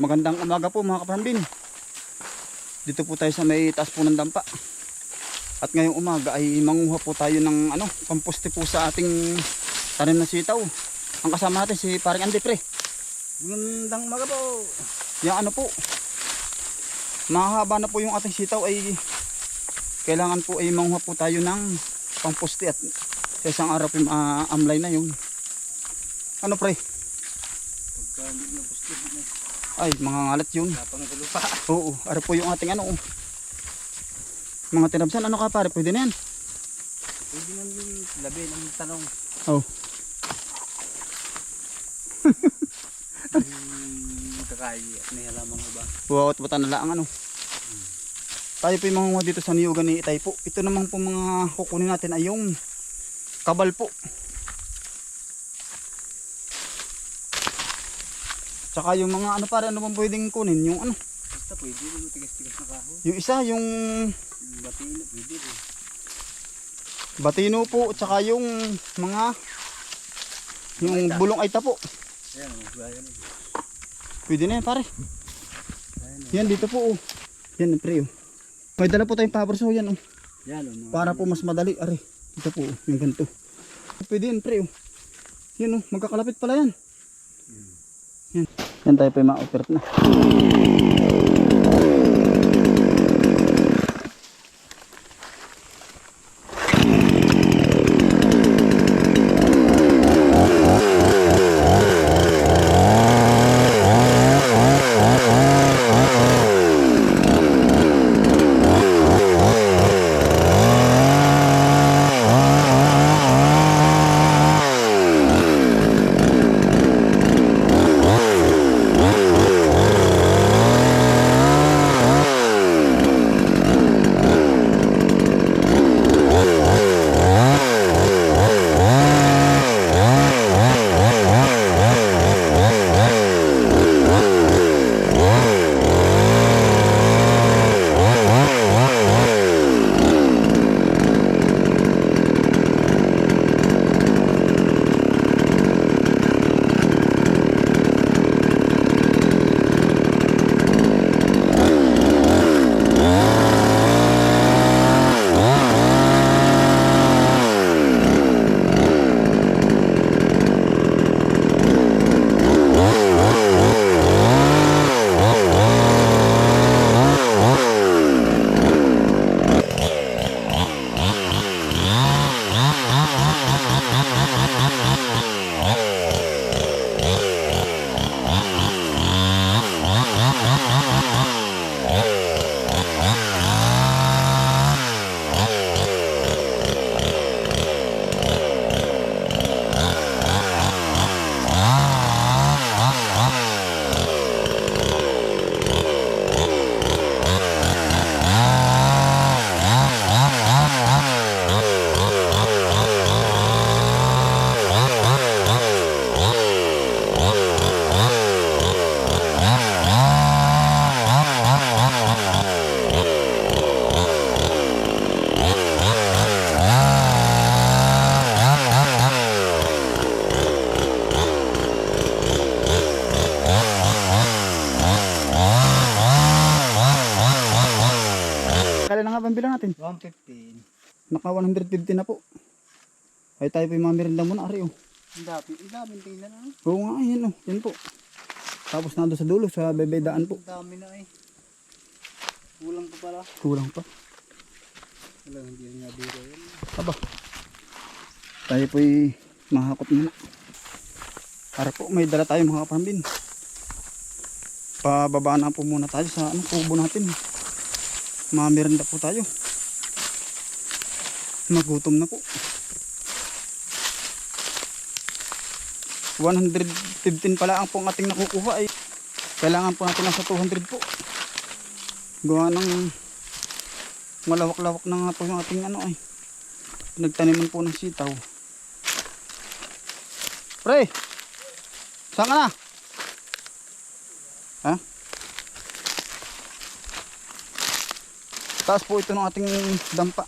Magandang umaga po mga kaparambin. Dito po tayo sa may taas po ng dampa. At ngayong umaga ay manguha po tayo ng ano, pamposte po sa ating tanim na sitaw. Ang kasama natin si paring Andy Pre. Magandang umaga po. Yung ano po, mahaba na po yung ating sitaw ay kailangan po ay manguha po tayo ng pamposte at sa isang araw po amlay na yung ano pre, Pagka hindi na gusto na ay mga ngalat yun. tapang sa lupa. Oo, ano po yung ating ano. oh. Mga tinabsan, ano ka pare? Pwede na yan. Pwede na yung labi ng tanong. Oh. Yung kakay at may halaman ba? Buwawat bata na lang ano. Tayo po yung mga dito sa niyugan ni Itay po. Ito naman po mga kukunin natin ay yung kabal po. Tsaka yung mga ano pare, ano bang pwedeng kunin? Yung ano, Basta pwede yung tigas-tigas na kahoy. yung isa, yung Yung batino, pwede rin. batino po, tsaka yung mga yung bulong aita po. Ayan, oh, bayan mo. Pwede na yan pare. Ayan, oh. Yan dito po oh. Yan pre oh. May dala po tayong power saw yan oh. Yan, oh, Para po mas madali are. Ito po oh, yung ganito. Pwede yan pre oh. Yan oh, magkakalapit pala yan. Yan. Yan tayo pa yung. Kailan na nga bilang natin? 115. Naka 150 na po. Ay tayo po yung mga merinda muna ari oh. Ang dami, ang dami tingnan na. Oo nga yan oh. Yan po. Tapos nando sa dulo sa bebedaan po. Ang dami na eh. Kulang pa pala. Kulang pa. Wala, hindi yung nabiro yan. Aba. Tayo po'y mahakot muna. Para po may dala tayo mga kapambin. Pababa na po muna tayo sa ano, kubo natin. Mamiranda po tayo. Magutom na po. 115 pala ang pong ating nakukuha ay kailangan po natin nasa 200 po. Gawa ng malawak-lawak na nga po yung ating ano ay nagtaniman po ng sitaw pre saan ka na ha taas po ito ng ating dampa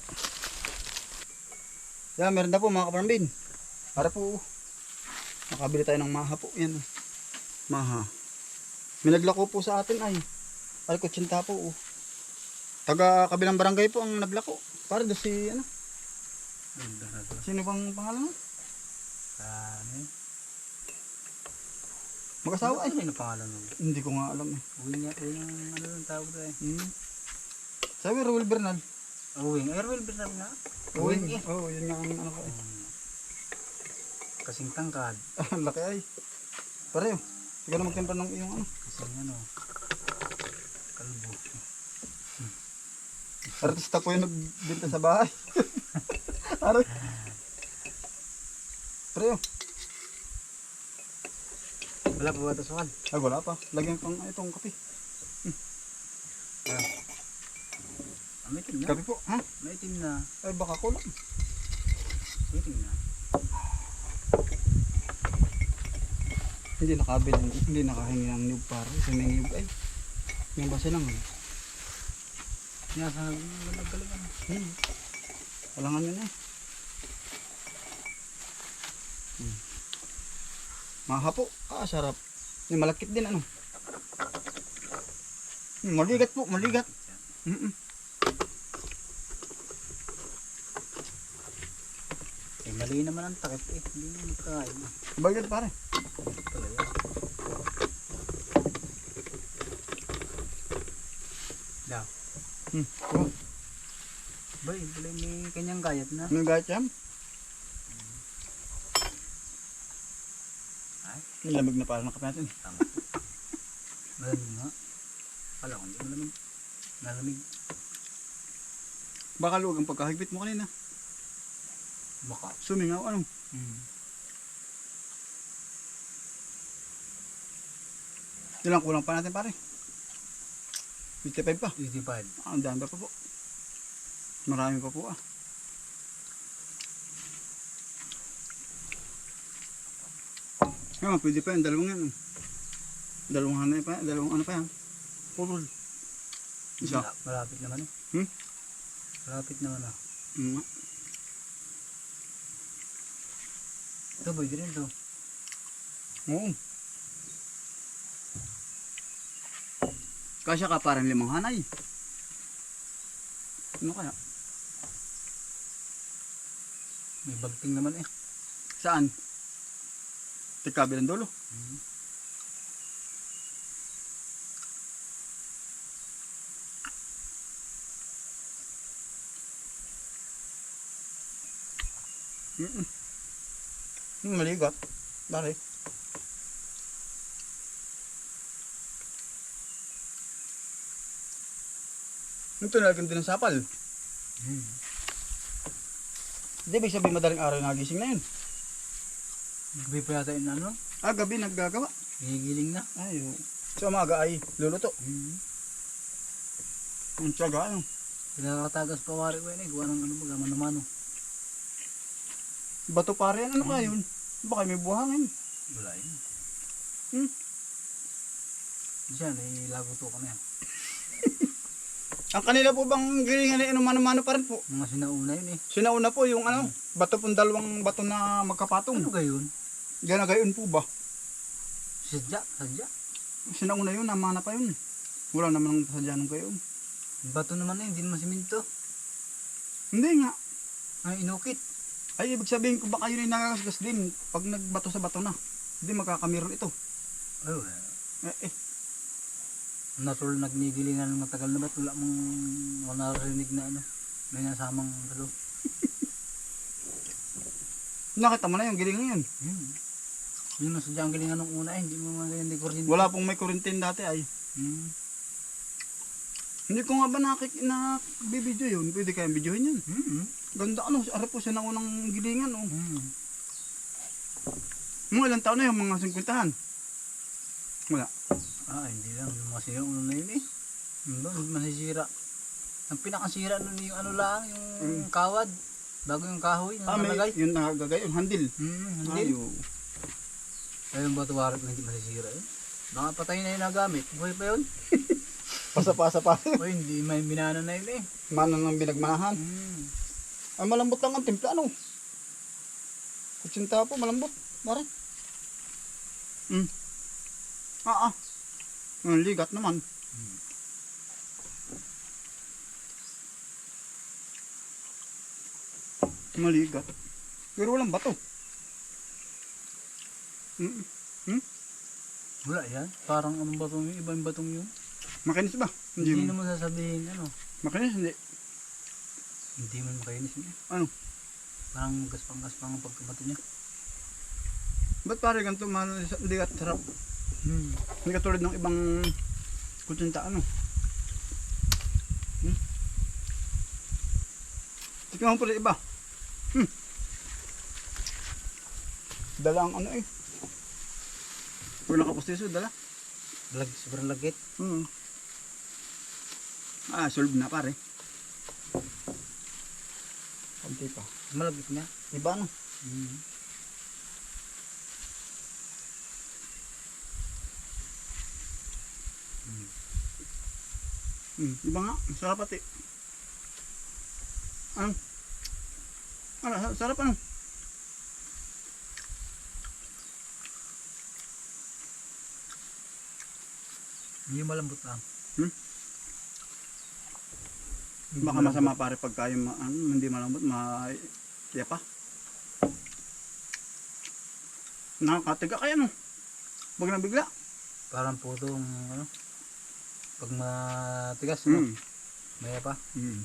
yan meron na po mga kaparambin para po Nakabili tayo ng maha po. Yan. Maha. May naglako po sa atin ay. Ay, kutsinta po. Oh. Taga kabilang barangay po ang naglako. Para doon si, ano, sino bang pangalan mo? Ano yun? Mag-asawa ay. Ano yung pangalan mo? Hindi ko nga alam eh. Uwing niya, uwing ang ano yung tawag doon eh. Hmm. Sabi, Raul Bernal. Airwell ba sabi nga? Uwing. Uwing eh. Oo, yun nga ang ano ko eh. Um, kasing tangkad. Ang laki ay. Pareho. Ikaw na magtimpla ng iyong ano. Kasing ano. Kalbo. Artista po yung nagbinta sa bahay. Aray. Pareho. Wala pa ba ito? Ay, wala pa. Lagyan pang itong kape. Ah, may itim na. Kape po. Ha? May itim na. Ay, baka kulang. May itim na. Hindi nakabili. Hindi nakahingi ng niyog para. Isa may niyog ay. Yung base lang. ano. Nasa nagagalingan. Hmm. Walangan yun eh. Hmm. Maha po. Ah, sarap. Yung malakit din ano. Hmm, maligat po, maligat. Mm Eh, mali naman ang takip eh. Hindi naman magkakain. Bagay pare. Daw. Hmm. Oh, Bay, pala may kanyang gayat na. ano gayat yan? Ay, lamig na para ng kape natin. tama. Malamig nga. Kala ko hindi malamig. Malamig. Baka luwag ang pagkahigpit mo kanina. Baka. Sumingaw ano. Hmm. Yun lang kulang pa natin pare. 55 pa. 55. Ah, ang dami pa po. Marami pa po ah. Ah, pwede pa yan. Dalawang yan. Dalawang ano pa. Dalawang ano pa yan. Purul. Isa. Mala- Malapit naman eh. Hmm? Malapit naman ah. Mm. Ito boy, din to. Oo. Kasya ka parang limang hanay. Ano kaya? May bagting naman eh. Saan? Tikabilang dulo. Hmm. Mm-mm. Hmm, maligat. Bari. Ito nalagyan din ng sapal. Hmm. Hindi, ibig sabihin madaling araw nagising na yun. Gabi pa yata yung ano. Ah, gabi naggagawa. Gigiling na. Ay, oo. Sa umaga ay luluto. Hmm. Ang tiyaga, ano. Pinakatagas pa wari ko yun eh. Gawa ng ano baga manamano. Bato pare yan, ano kaya yun? Baka may buhangin. Wala yun. Hmm. Diyan, eh, laguto ko na yan. Ang kanila po bang gilingan ay ano mano-mano pa rin po. Mga sinauna yun eh. Sinauna po yung ano, bato pong dalawang bato na magkapatong. Ano gayon? Gana gayon po ba? Sadya, sadya. Sinauna yun, namana pa yun. Wala naman ang sadya nung gayon. Bato naman eh, hindi naman siminto. Hindi nga. Ay, inukit. Ay, ibig sabihin ko baka yun ay nakagasgas din pag nagbato sa bato na. Hindi magkakamiro ito. Ay, wala. Eh, eh. Natural nagnigilingan ng matagal na ba't wala mong narinig na ano. May nasamang talo. Nakita mo na yung gilingan yun. Hmm. Yun ang sadyang gilingan nung una eh. Hindi mo man ganyan di kuryente. Wala pong may kurintin dati ay. Hmm. Hindi ko nga ba nakik na bibidyo yun. Pwede kayang videohin yun. Hmm. Ganda ano, ari po siya na unang gilingan oh. Hmm. Mga ilang taon na yung mga 50-han. Wala. Ah, hindi lang. Yung mga sira ulo na yun eh. Yung doon, masisira. Ang pinakasira nun yung ano lang, yung Mm. kawad. Bago yung kahoy, yung Ah, may, nalagay. yun nakagagay, yung handil. Hmm, hindi. Ay, oh. Kaya yung bato warat na hindi masisira yun. Baka patay na yung nagamit. Buhay pa yun. Pasa-pasa pa. O hindi, may minano na yun eh. Mana ng binagmanahan. Hmm. Ay, malambot lang ang timpla, ano? Kutsinta po, malambot. Bakit? Mm. Ah, ah. Ang ligat naman. Maligat. Pero walang bato. Mm. Wala yan. Parang anong batong yun? Ibang batong yun? Makinis ba? Hindi, Hindi. mo. naman sasabihin ano. Makinis, hindi. Hindi man makainis yun eh. Ano? Parang gaspang-gaspang ang pagkabato niya. Ba't pare ganito man ligat sarap? Hmm. Hindi katulad ng ibang kutsinta ano. Hmm? Tingnan mo pala iba. Hmm. Dala ang ano eh. Pag nakapustiso, dala. Lag, sobrang lagit. Hmm. Ah, solve na pare. Kunti pa. Malagit nga. Iba ano? Hmm. Hmm, iba nga. Sarap pati. Ano? Ano, sa- sarap ano? Hindi malambot lang. Hmm? Baka masama pare pagka yung ma- ano, hindi malambot, ma kaya pa. Nakakatiga kaya no. Wag na bigla. Parang putong ano. Pag matigas, no? Hmm. Maya pa. Hmm.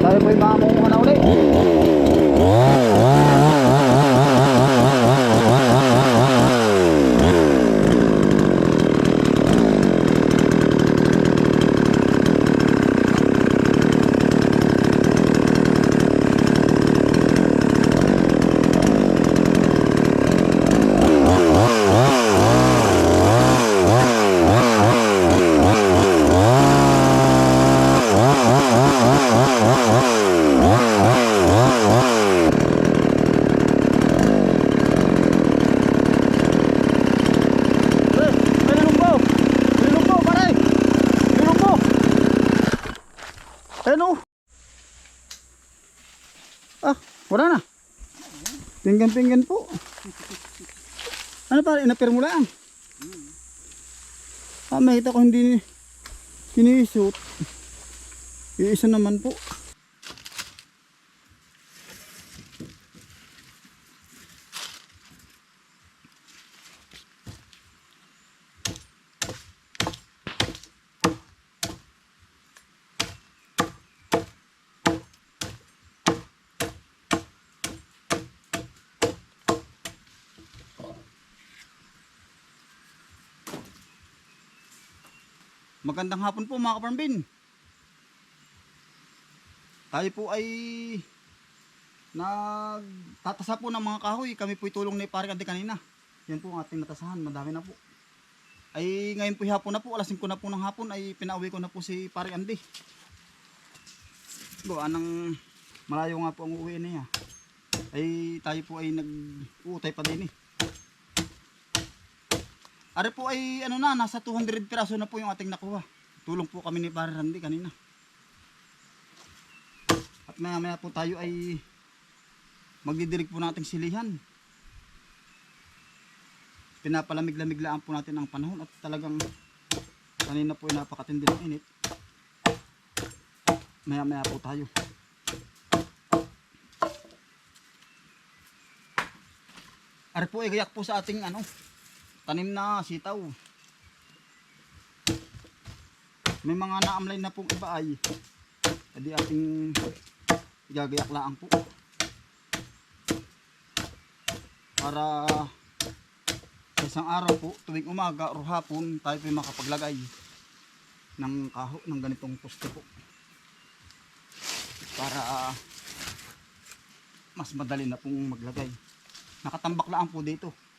Tayo po'y mamunguha na uli. Eh, ay nalunggo. Nalunggo, pare. Nalunggo. Ayun oh. Ah, wala na. Pinggan-pinggan po. Ano pare, inapir mo lang. Ah, makita ko hindi kinisut. Iisa naman po. Magandang hapon po mga kaparmbin. Tayo po ay nagtatasa po ng mga kahoy. Kami po tulong ni Pare Kante kanina. Yan po ang ating natasahan. Madami na po. Ay ngayon po hapon na po. Alas 5 na po ng hapon ay pinauwi ko na po si Pare Andy. Gawa ng malayo nga po ang uwi niya. Ay tayo po ay nag-uutay pa din eh. Are po ay ano na, nasa 200 piraso na po yung ating nakuha. Tulong po kami ni Pare Randy kanina. At maya maya po tayo ay magdidirig po nating silihan. Pinapalamig-lamig lang po natin ang panahon at talagang kanina po ay napakatindi ng init. Maya maya po tayo. Are po ay gayak po sa ating ano, tanim na sitaw. May mga naamlay na pong iba ay edi ating igagayak lang po. Para sa isang araw po, tuwing umaga o hapon, tayo po makapaglagay ng kaho ng ganitong poste po. Para mas madali na pong maglagay. Nakatambak lang po dito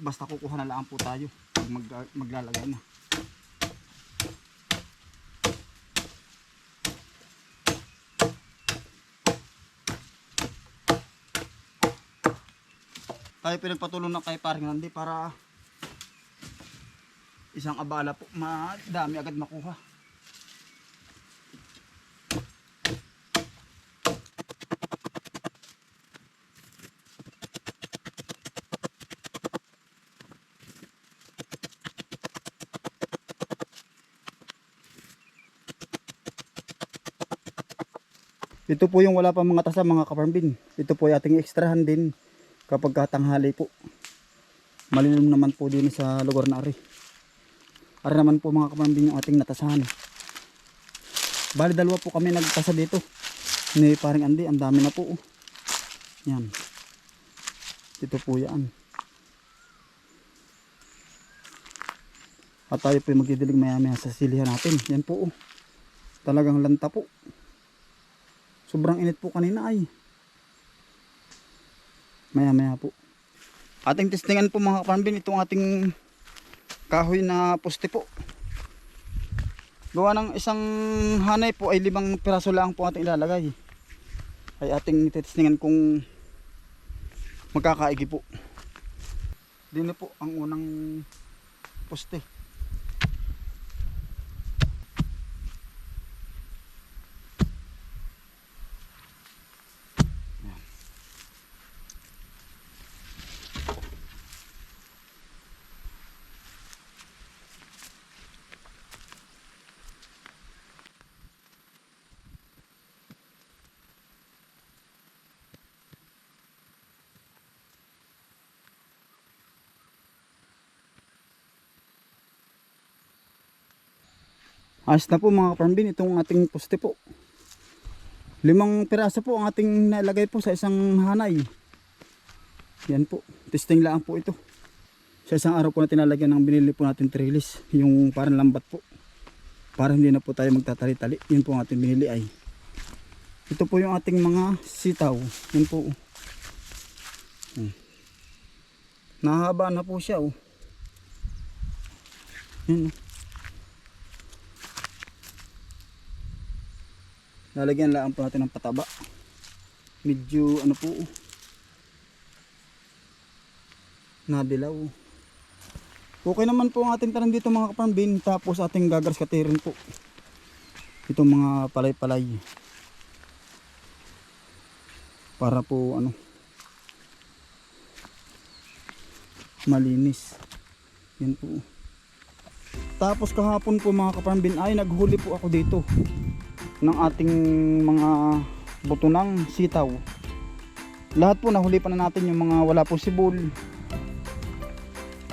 basta kukuha na lang po tayo. Mag, maglalagay na. Tayo pinagpatulong na kay paring Randy para isang abala po. Madami agad makuha Ito po yung wala pa mga tasa mga kaparmbin. Ito po ay ating ekstrahan din kapag katanghali po. Malilim naman po din sa lugar na ari. Ari naman po mga kaparmbin yung ating natasahan. Bali dalawa po kami nagtasa dito. Ni paring Andi, ang dami na po. oh. Yan. Ito po yan. At tayo po yung magdidilig maya maya sa silihan natin. Yan po. oh. Talagang lanta po. Sobrang init po kanina ay. Maya maya po. Ating testingan po mga kaparambin itong ating kahoy na poste po. Gawa ng isang hanay po ay limang piraso lang po ating ilalagay. Ay ating testingan kung magkakaigi po. Dito po ang unang poste. Ayos na po mga kaparambin itong ating poste po. Limang piraso po ang ating nalagay po sa isang hanay. Yan po. Testing lang po ito. Sa isang araw po na tinalagyan ng binili po natin trellis. Yung parang lambat po. Para hindi na po tayo magtatali-tali. Yun po ang ating binili ay. Ito po yung ating mga sitaw. Yun po. Hmm. Nahaba na po siya oh. Yan oh. Lalagyan lang po natin ng pataba. Medyo ano po. Nadilaw. Okay naman po ang ating tanim dito mga kapambin. Tapos ating gagaras katirin po. Itong mga palay-palay. Para po ano. Malinis. Yan po. Tapos kahapon po mga kapambin ay naghuli po ako dito ng ating mga buto ng sitaw. Lahat po nahuli pa na natin yung mga wala po sibol.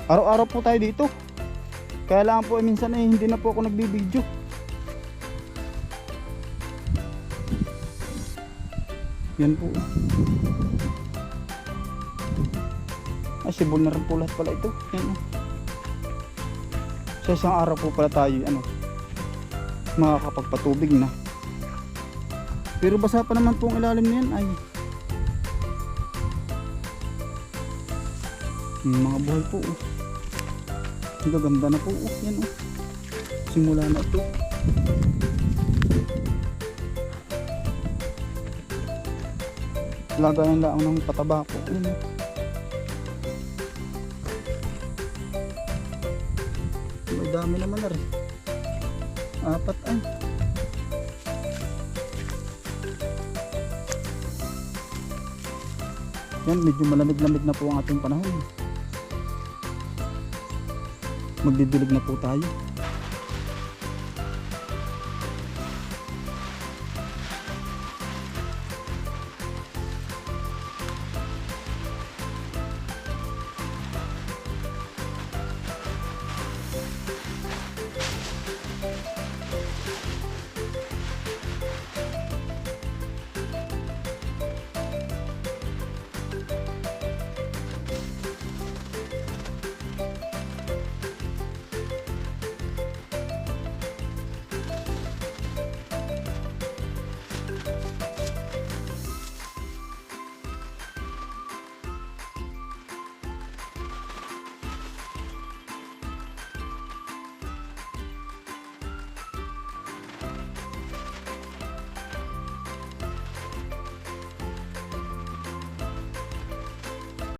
Araw-araw po tayo dito. Kaya lang po eh, minsan eh, hindi na po ako nagbibideo. Yan po. Ay, sibol na rin po lahat pala ito. Yan oh. Sa isang araw po pala tayo, ano, makakapagpatubig na. Pero basa pa naman po ang ilalim niyan ay Yung mga buhay po oh. Ang gaganda na po oh. Yan oh. Simula na ito. Lagayan lang ng pataba po. Yan oh. May dami naman na rin. Apat ay. Yan, medyo malamig-lamig na po ang ating panahon. Magdidilig na po tayo.